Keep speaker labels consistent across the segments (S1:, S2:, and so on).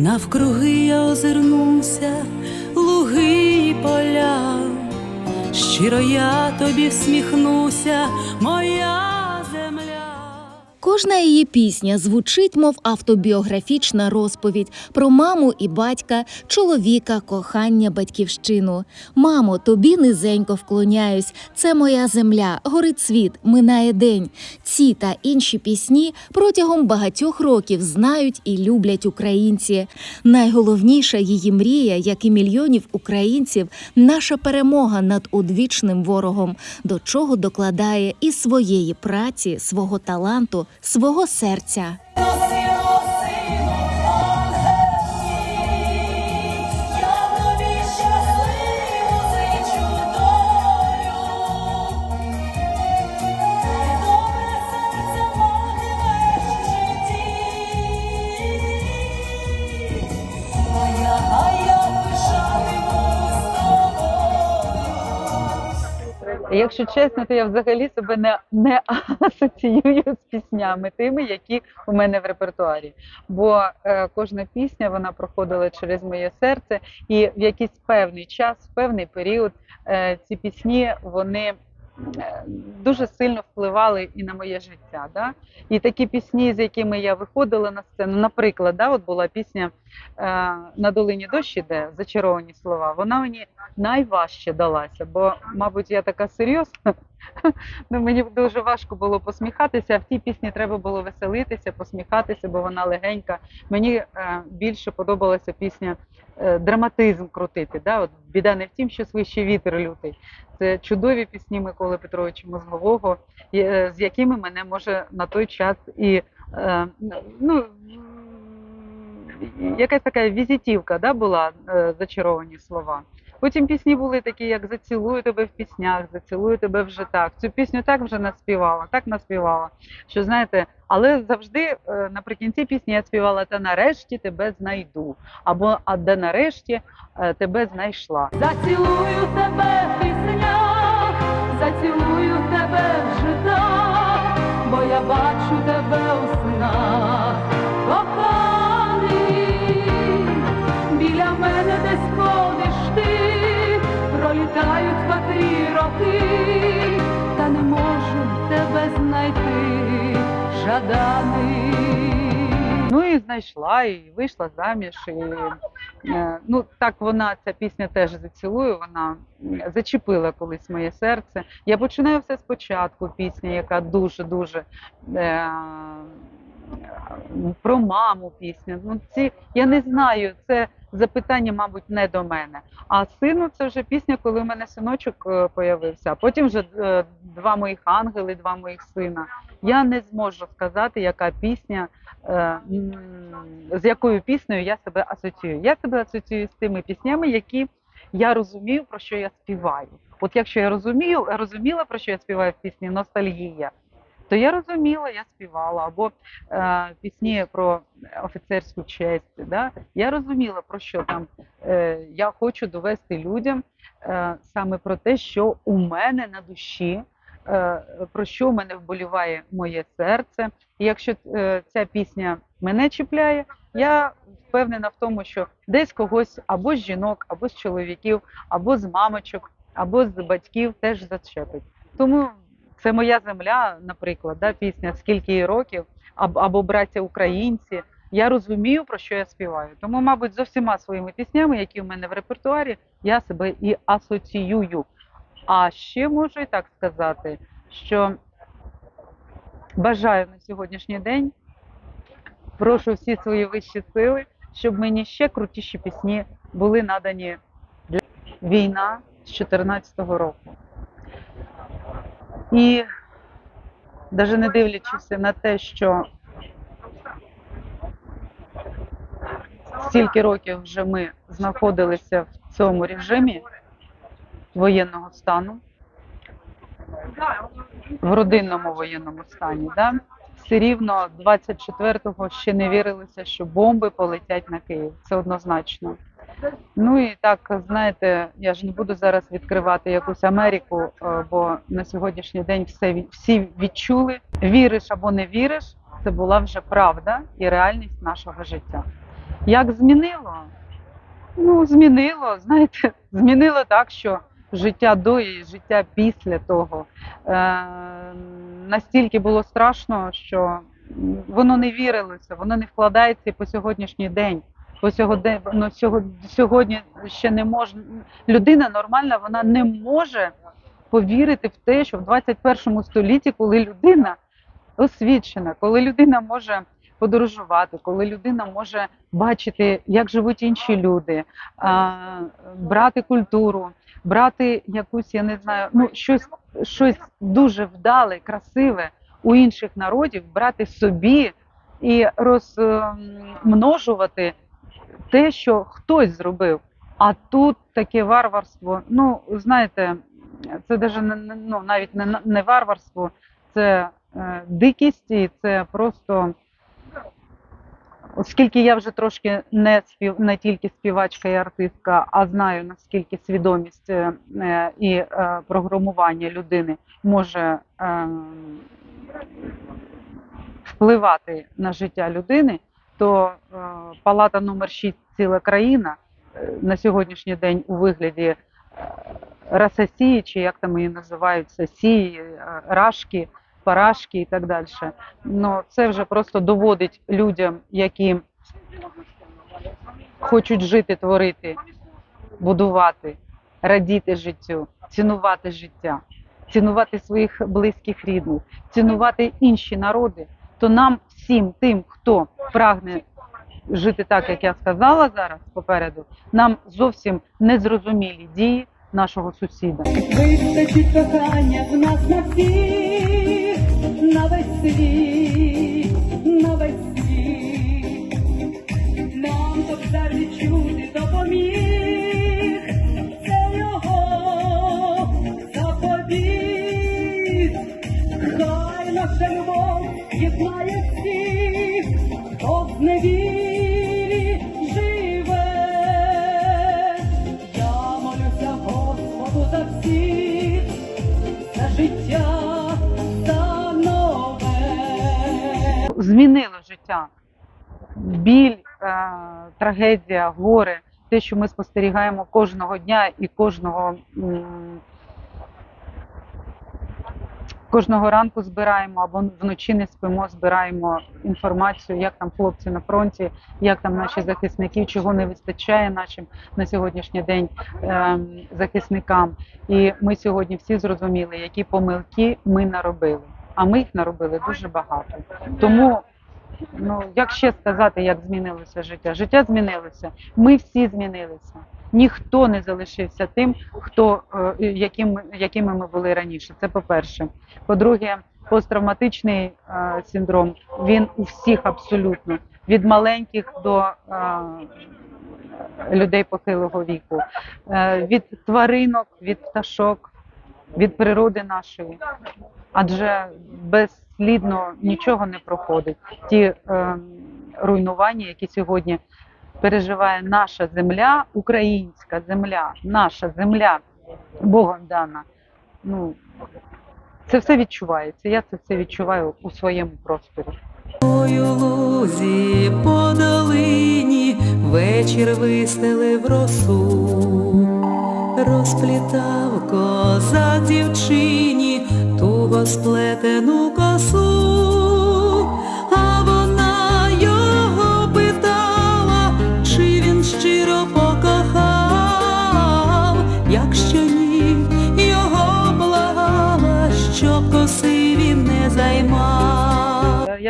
S1: Навкруги я озирнувся, луги і поля, щиро я тобі всміхнуся, моя.
S2: Кожна її пісня звучить, мов автобіографічна розповідь про маму і батька, чоловіка, кохання, батьківщину. Мамо, тобі низенько вклоняюсь. Це моя земля, горить світ, минає день. Ці та інші пісні протягом багатьох років знають і люблять українці. Найголовніша її мрія, як і мільйонів українців, наша перемога над одвічним ворогом, до чого докладає і своєї праці, свого таланту, свого серця.
S3: Якщо чесно, то я взагалі себе не, не асоціюю з піснями тими, які у мене в репертуарі. Бо е, кожна пісня вона проходила через моє серце, і в якийсь певний час, в певний період е, ці пісні вони. е, Дуже сильно впливали і на моє життя. Да? І такі пісні, з якими я виходила на сцену, наприклад, да, от була пісня на долині дощ іде, зачаровані слова. Вона мені найважче далася, бо, мабуть, я така серйозна. Ну, мені дуже важко було посміхатися. а В тій пісні треба було веселитися, посміхатися, бо вона легенька. Мені е, більше подобалася пісня е, драматизм крутити. Да? От біда не в тім, що свище вітер лютий. Це чудові пісні Миколи Петровича Мозгового, е, з якими мене може на той час і е, ну. Якась така візитівка да, була е, зачаровані слова. Потім пісні були такі, як Зацілую тебе в піснях, зацілую тебе вже так. Цю пісню так вже наспівала, так наспівала. Що знаєте, але завжди е, наприкінці пісні я співала та нарешті тебе знайду. Або а де нарешті е, тебе знайшла.
S1: Зацілую тебе в піснях, зацілую тебе в житах, бо я бачу тебе у роки, та не можу тебе знайти, жаданий.
S3: Ну і знайшла, і вийшла заміж. І, е, ну так вона ця пісня теж зацілую. Вона зачепила колись моє серце. Я починаю все спочатку. Пісня, яка дуже дуже. Е, про маму пісня. Ну, ці, я не знаю, це запитання, мабуть, не до мене. А сину це вже пісня, коли у мене синочок е, появився. Потім вже е, два моїх ангели, два моїх сина. Я не зможу сказати, яка пісня, е, з якою піснею я себе асоціюю. Я себе асоціюю з тими піснями, які я розумію, про що я співаю. От якщо я розумію, розуміла, про що я співаю в пісні Ностальгія, то я розуміла, я співала. Або е, пісні про офіцерську честь. Да? Я розуміла, про що там е, я хочу довести людям е, саме про те, що у мене на душі, е, про що мене вболіває моє серце. І якщо е, ця пісня мене чіпляє, я впевнена в тому, що десь когось або з жінок, або з чоловіків, або з мамочок, або з батьків теж зачепить. Тому це моя земля, наприклад, да, пісня Скільки їй років, аб- або браття українці. Я розумію, про що я співаю. Тому, мабуть, з усіма своїми піснями, які в мене в репертуарі, я себе і асоціюю. А ще можу і так сказати, що бажаю на сьогоднішній день, прошу всі свої вищі сили, щоб мені ще крутіші пісні були надані для війна з 2014 року. І навіть не дивлячись на те, що стільки років вже ми знаходилися в цьому режимі воєнного стану, в родинному воєнному стані, да? все рівно 24-го ще не вірилося, що бомби полетять на Київ. Це однозначно. Ну і так, знаєте, я ж не буду зараз відкривати якусь Америку, е, бо на сьогоднішній день все всі відчули. Віриш або не віриш, це була вже правда і реальність нашого життя. Як змінило? Ну, змінило, знаєте, змінило так, що життя до і життя після того е, настільки було страшно, що воно не вірилося, воно не вкладається і по сьогоднішній день. По сьогодні, ну, сього- сьогодні ще не можна. Людина нормальна, вона не може повірити в те, що в 21 столітті, коли людина освічена, коли людина може подорожувати, коли людина може бачити, як живуть інші люди, а, брати культуру, брати якусь, я не знаю, ну щось, щось дуже вдале, красиве у інших народів, брати собі і розмножувати те, що хтось зробив. А тут таке варварство. Ну, знаєте, це даже ну, навіть не, не варварство, це е, дикість, і це просто. Оскільки я вже трошки не спів не тільки співачка і артистка, а знаю наскільки свідомість е, е, і е, програмування людини може е, впливати на життя людини, то е, палата номер 6 ціла країна е, на сьогоднішній день у вигляді е, Расасії, чи як там її називають, сасії, рашки, парашки і так далі. Ну, це вже просто доводить людям, які хочуть жити, творити, будувати, радіти життю, цінувати життя, цінувати своїх близьких рідних, цінувати інші народи, то нам всім тим, хто прагне жити так, як я сказала зараз попереду, нам зовсім незрозумілі дії нашого сусіда.
S1: Вистачить кохання в нас на всіх, на весь світ, на весь світ. Нам все відчути життя, та нове.
S3: змінило життя. Біль, е, трагедія, горе, те, що ми спостерігаємо кожного дня і кожного, кожного ранку збираємо або вночі не спимо, збираємо інформацію, як там хлопці на фронті, як там наші захисники, чого не вистачає нашим на сьогоднішній день е, захисникам. І ми сьогодні всі зрозуміли, які помилки ми наробили. А ми їх наробили дуже багато. Тому Ну, як ще сказати, як змінилося життя? Життя змінилося. Ми всі змінилися. Ніхто не залишився тим, хто е, яким, якими ми були раніше. Це по-перше. По-друге, посттравматичний е, синдром він у всіх абсолютно від маленьких до е, людей похилого віку, від тваринок, від пташок, від природи нашої. Адже безслідно нічого не проходить. Ті е, руйнування, які сьогодні переживає наша земля, українська земля, наша земля Богом дана. Ну, це все відчувається. Я це все відчуваю у своєму просторі.
S4: Ой, лузі по долині вечір вистелив росу, розплітав козак дівчині туго сплетену косу,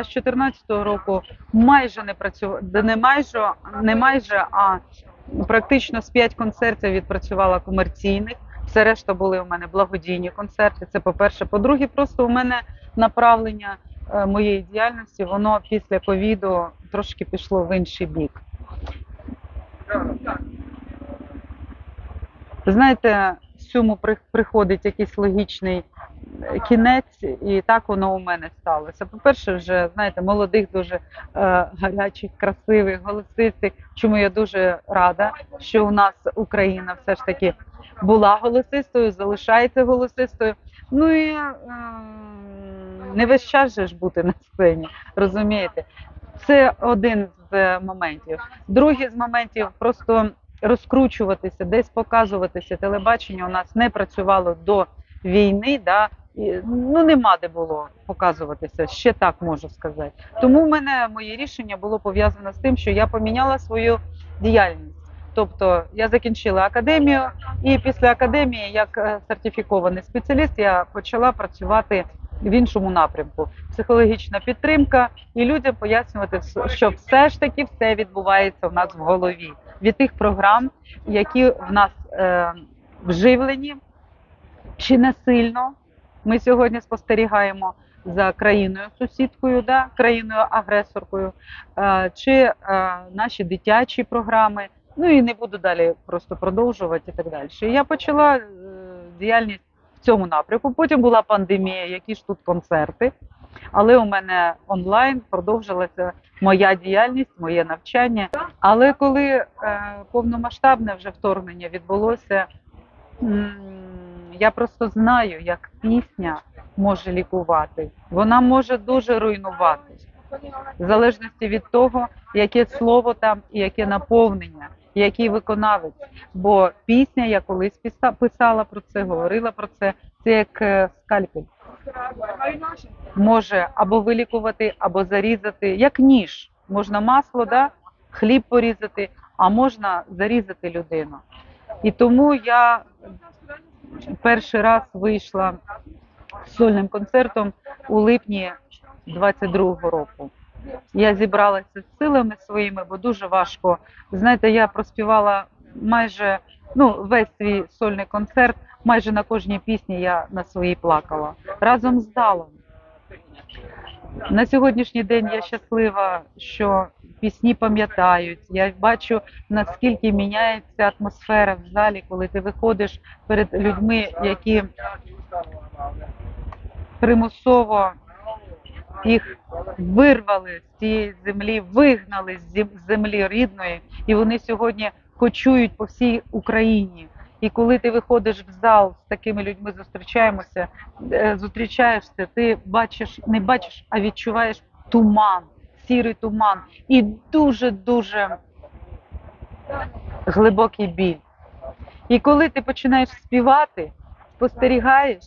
S3: Я з 14-го року майже не працювала, не майже, не майже, а практично з 5 концертів відпрацювала комерційних. Все решта були у мене благодійні концерти. Це по-перше. По-друге, просто у мене направлення е, моєї діяльності, воно після ковіду трошки пішло в інший бік. Знаєте, всьому при- приходить якийсь логічний кінець, і так воно у мене сталося. По-перше, вже знаєте, молодих, дуже е, гарячих, красивих, голосистих. Чому я дуже рада, що у нас Україна все ж таки була голосистою, залишається голосистою. Ну і е, не весь час же ж бути на сцені, розумієте? Це один е, моментів. Другий з моментів просто розкручуватися, десь показуватися. Телебачення у нас не працювало до війни. Да? Ну нема де було показуватися, ще так можу сказати. Тому в мене моє рішення було пов'язане з тим, що я поміняла свою діяльність. Тобто я закінчила академію, і після академії, як е, сертифікований спеціаліст, я почала працювати в іншому напрямку. Психологічна підтримка і людям пояснювати, що все ж таки все відбувається в нас в голові від тих програм, які в нас е, вживлені чи не сильно. Ми сьогодні спостерігаємо за країною сусідкою, да, країною агресоркою, е, чи е, наші дитячі програми. Ну і не буду далі просто продовжувати і так далі. Я почала е, діяльність в цьому напрямку. Потім була пандемія, які ж тут концерти. Але у мене онлайн продовжилася моя діяльність, моє навчання. Але коли повномасштабне вже вторгнення відбулося, я просто знаю, як пісня може лікувати. Вона може дуже руйнувати, в залежності від того, яке слово там і яке наповнення, який виконавець. Бо пісня, я колись писала про це, говорила про це. Це як е, скальпель. Може або вилікувати, або зарізати, як ніж. Можна масло, да? хліб порізати, а можна зарізати людину. І тому я перший раз вийшла з сольним концертом у липні 22-го року. Я зібралася з силами своїми, бо дуже важко. Знаєте, я проспівала майже ну, весь свій сольний концерт, майже на кожній пісні я на своїй плакала разом з Далом. На сьогоднішній день я щаслива, що пісні пам'ятають. Я бачу, наскільки міняється атмосфера в залі, коли ти виходиш перед людьми, які примусово їх вирвали з цієї землі, вигнали з землі рідної, і вони сьогодні кочують по всій Україні. І коли ти виходиш в зал з такими людьми, зустрічаємося, е, зустрічаєшся, ти бачиш, не бачиш, а відчуваєш туман, сірий туман, і дуже дуже глибокий біль. І коли ти починаєш співати, спостерігаєш,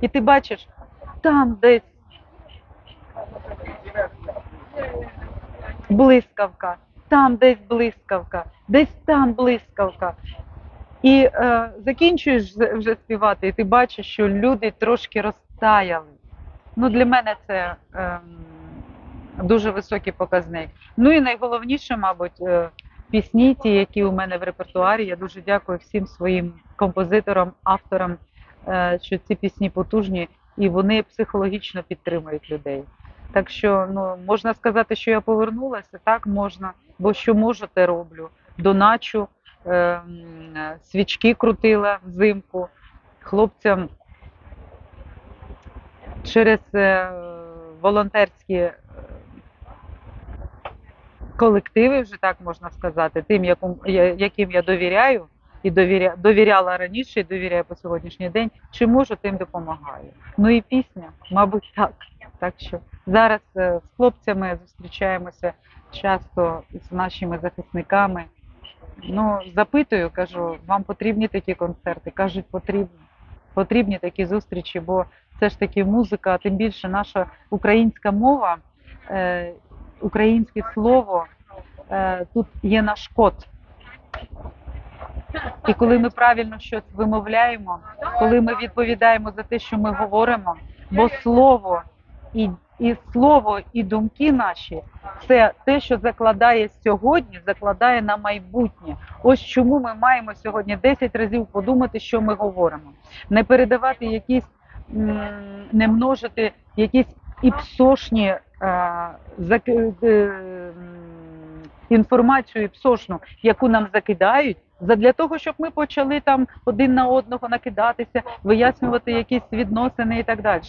S3: і ти бачиш там десь блискавка, там десь блискавка, десь там блискавка. І е, закінчуєш вже співати, і ти бачиш, що люди трошки розтаяли. Ну, для мене це ем, дуже високий показник. Ну і найголовніше, мабуть, е, пісні, ті, які у мене в репертуарі. Я дуже дякую всім своїм композиторам, авторам, е, що ці пісні потужні і вони психологічно підтримують людей. Так що ну можна сказати, що я повернулася, так можна, бо що можу, те роблю. Доначу, е, свічки крутила взимку хлопцям через е, волонтерські колективи, вже так можна сказати, тим, яким, яким я довіряю і довіря, довіряла раніше, і довіряю по сьогоднішній день. Чи можу, тим допомагаю. Ну і пісня, мабуть, так. Так що зараз е, з хлопцями зустрічаємося часто з нашими захисниками. Ну, запитую, кажу, вам потрібні такі концерти? Кажуть, потрібні. Потрібні такі зустрічі, бо це ж таки музика, тим більше наша українська мова, е, українське слово е, тут є наш код. І коли ми правильно щось вимовляємо, коли ми відповідаємо за те, що ми говоримо, бо слово і, і слово, і думки наші це те, що закладає сьогодні, закладає на майбутнє. Ось чому ми маємо сьогодні 10 разів подумати, що ми говоримо, не передавати якісь, не множити якісь іпсошні інформацію іпсошну, яку нам закидають. Задля того, щоб ми почали там один на одного накидатися, вияснювати якісь відносини і так далі.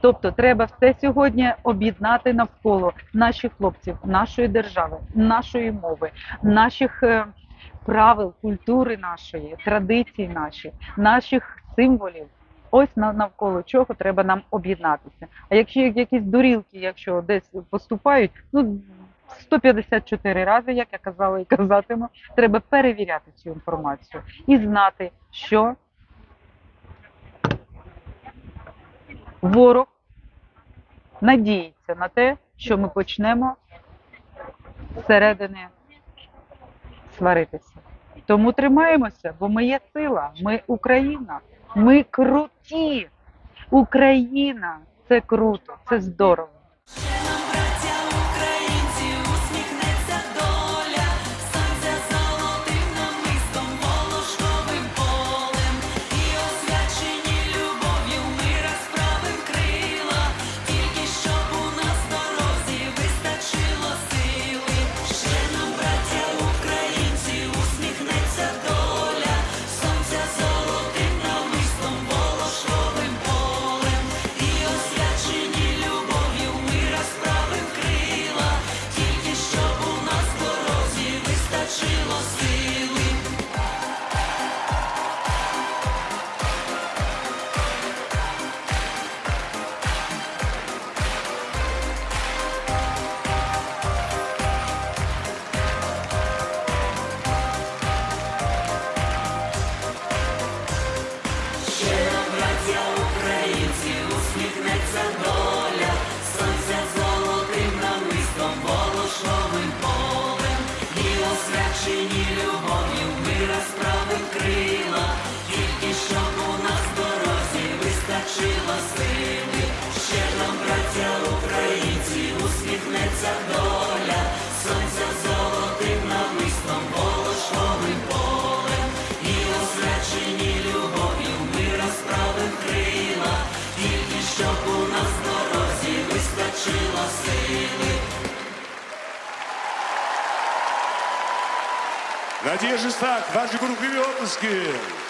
S3: Тобто, треба все сьогодні об'єднати навколо наших хлопців, нашої держави, нашої мови, наших е, правил, культури нашої, традицій наші, наших символів. Ось на- навколо чого треба нам об'єднатися. А якщо якісь дурілки, якщо десь поступають, ну
S1: 154 рази, як я казала і казатиму, треба перевіряти цю інформацію і знати, що ворог надіється на те, що ми почнемо зсередини сваритися. Тому тримаємося, бо ми є сила, ми Україна, ми круті. Україна це круто, це здорово.
S5: Надежда Сак, вашей группе оплески.